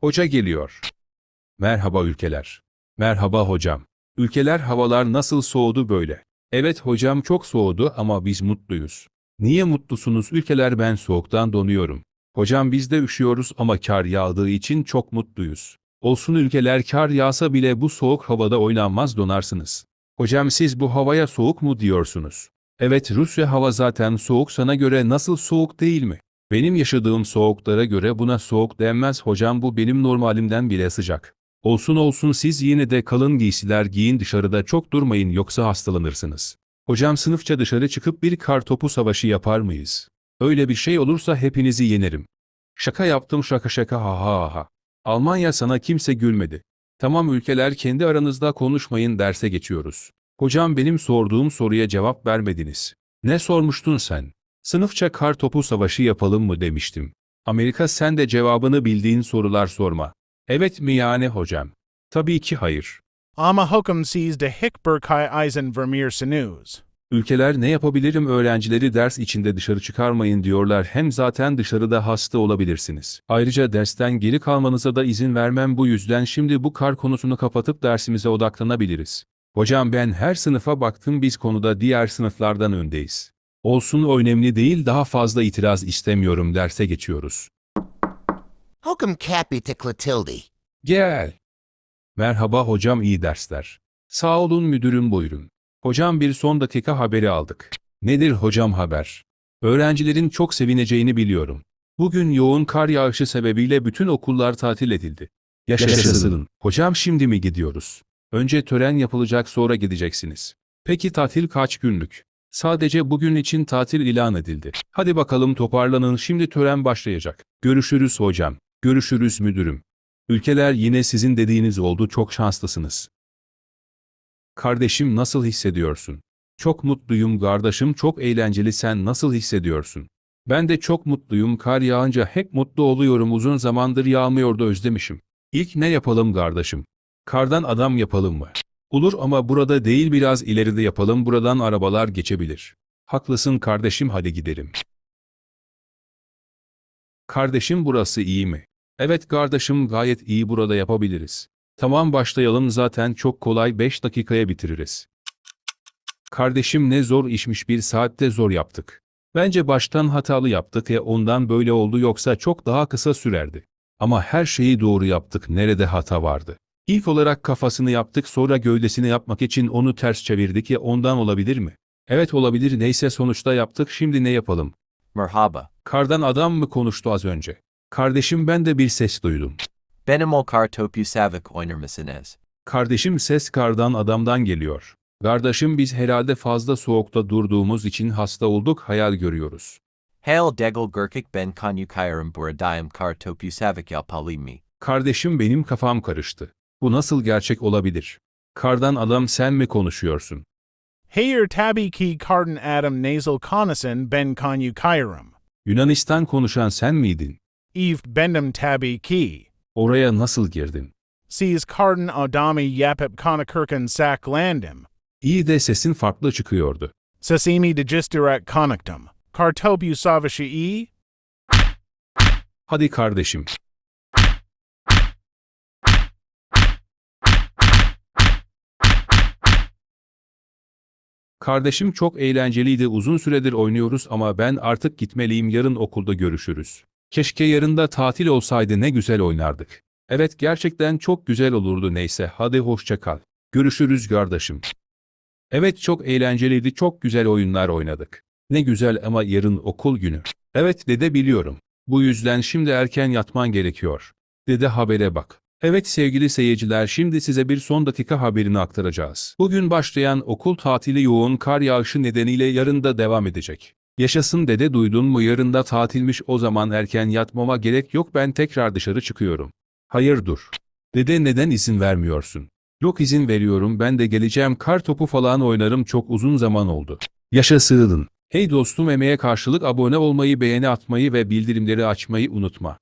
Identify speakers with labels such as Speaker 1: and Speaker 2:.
Speaker 1: Hoca geliyor. Merhaba ülkeler. Merhaba hocam. Ülkeler havalar nasıl soğudu böyle? Evet hocam çok soğudu ama biz mutluyuz. Niye mutlusunuz ülkeler ben soğuktan donuyorum. Hocam biz de üşüyoruz ama kar yağdığı için çok mutluyuz. Olsun ülkeler kar yağsa bile bu soğuk havada oynanmaz donarsınız. Hocam siz bu havaya soğuk mu diyorsunuz? Evet Rusya hava zaten soğuk sana göre nasıl soğuk değil mi? Benim yaşadığım soğuklara göre buna soğuk denmez hocam bu benim normalimden bile sıcak. Olsun olsun siz yine de kalın giysiler giyin dışarıda çok durmayın yoksa hastalanırsınız. Hocam sınıfça dışarı çıkıp bir kar topu savaşı yapar mıyız? Öyle bir şey olursa hepinizi yenerim. Şaka yaptım şaka şaka ha ha ha. Almanya sana kimse gülmedi. Tamam ülkeler kendi aranızda konuşmayın derse geçiyoruz. Hocam benim sorduğum soruya cevap vermediniz. Ne sormuştun sen? Sınıfça kar topu savaşı yapalım mı demiştim. Amerika sen de cevabını bildiğin sorular sorma. Evet mi yani hocam? Tabii ki hayır.
Speaker 2: Ama hokum sees de Hickberkai Eisen Vermeer Sinus.
Speaker 1: Ülkeler ne yapabilirim öğrencileri ders içinde dışarı çıkarmayın diyorlar hem zaten dışarıda hasta olabilirsiniz. Ayrıca dersten geri kalmanıza da izin vermem bu yüzden şimdi bu kar konusunu kapatıp dersimize odaklanabiliriz. Hocam ben her sınıfa baktım biz konuda diğer sınıflardan öndeyiz. Olsun o önemli değil daha fazla itiraz istemiyorum derse geçiyoruz.
Speaker 3: Hokum cappy to Clotilde.
Speaker 1: Gel. Merhaba hocam iyi dersler. Sağ olun müdürüm buyurun. Hocam bir son dakika haberi aldık. Nedir hocam haber? Öğrencilerin çok sevineceğini biliyorum. Bugün yoğun kar yağışı sebebiyle bütün okullar tatil edildi. Yaşasın. Hocam şimdi mi gidiyoruz? Önce tören yapılacak sonra gideceksiniz. Peki tatil kaç günlük? Sadece bugün için tatil ilan edildi. Hadi bakalım toparlanın şimdi tören başlayacak. Görüşürüz hocam. Görüşürüz müdürüm. Ülkeler yine sizin dediğiniz oldu çok şanslısınız. Kardeşim nasıl hissediyorsun? Çok mutluyum kardeşim çok eğlenceli sen nasıl hissediyorsun? Ben de çok mutluyum kar yağınca hep mutlu oluyorum uzun zamandır yağmıyordu özlemişim. İlk ne yapalım kardeşim? Kardan adam yapalım mı? Olur ama burada değil biraz ileride yapalım buradan arabalar geçebilir. Haklısın kardeşim hadi gidelim. Kardeşim burası iyi mi? Evet kardeşim gayet iyi burada yapabiliriz. Tamam başlayalım zaten çok kolay 5 dakikaya bitiririz. Kardeşim ne zor işmiş bir saatte zor yaptık. Bence baştan hatalı yaptık ya ondan böyle oldu yoksa çok daha kısa sürerdi. Ama her şeyi doğru yaptık nerede hata vardı. İlk olarak kafasını yaptık sonra gövdesini yapmak için onu ters çevirdik ya ondan olabilir mi? Evet olabilir neyse sonuçta yaptık şimdi ne yapalım?
Speaker 4: Merhaba.
Speaker 1: Kardan adam mı konuştu az önce? Kardeşim ben de bir ses duydum.
Speaker 4: Benim ol kar topu savik oynar mısınız?
Speaker 1: Kardeşim ses kardan adamdan geliyor. Kardeşim biz herhalde fazla soğukta durduğumuz için hasta olduk hayal görüyoruz.
Speaker 4: Hail degel gurkik ben kanyu kairim buradayım kar topu savik yapalimi.
Speaker 1: Kardeşim benim kafam karıştı. Bu nasıl gerçek olabilir? Kardan adam sen mi konuşuyorsun?
Speaker 2: Heyer tabi ki Carden Adam Nasal Conason Ben Kairum.
Speaker 1: Yunanistan konuşan sen miydin?
Speaker 2: Eve Bendum tabi ki.
Speaker 1: Oraya nasıl girdin?
Speaker 2: Sees Carden Adami Yapip Konakirkan Sak Landim.
Speaker 1: İyi de sesin farklı çıkıyordu.
Speaker 2: Sasimi Digisturak Konaktum. Kartopu Savashi E.
Speaker 1: Hadi kardeşim. Kardeşim çok eğlenceliydi uzun süredir oynuyoruz ama ben artık gitmeliyim yarın okulda görüşürüz. Keşke yarın da tatil olsaydı ne güzel oynardık. Evet gerçekten çok güzel olurdu neyse hadi hoşça kal. Görüşürüz kardeşim. Evet çok eğlenceliydi çok güzel oyunlar oynadık. Ne güzel ama yarın okul günü. Evet dede biliyorum. Bu yüzden şimdi erken yatman gerekiyor. Dede habere bak. Evet sevgili seyirciler şimdi size bir son dakika haberini aktaracağız. Bugün başlayan okul tatili yoğun kar yağışı nedeniyle yarın da devam edecek. Yaşasın dede duydun mu yarın da tatilmiş o zaman erken yatmama gerek yok ben tekrar dışarı çıkıyorum. Hayır dur. Dede neden izin vermiyorsun? Yok izin veriyorum ben de geleceğim kar topu falan oynarım çok uzun zaman oldu. Yaşasın. Hey dostum emeğe karşılık abone olmayı beğeni atmayı ve bildirimleri açmayı unutma.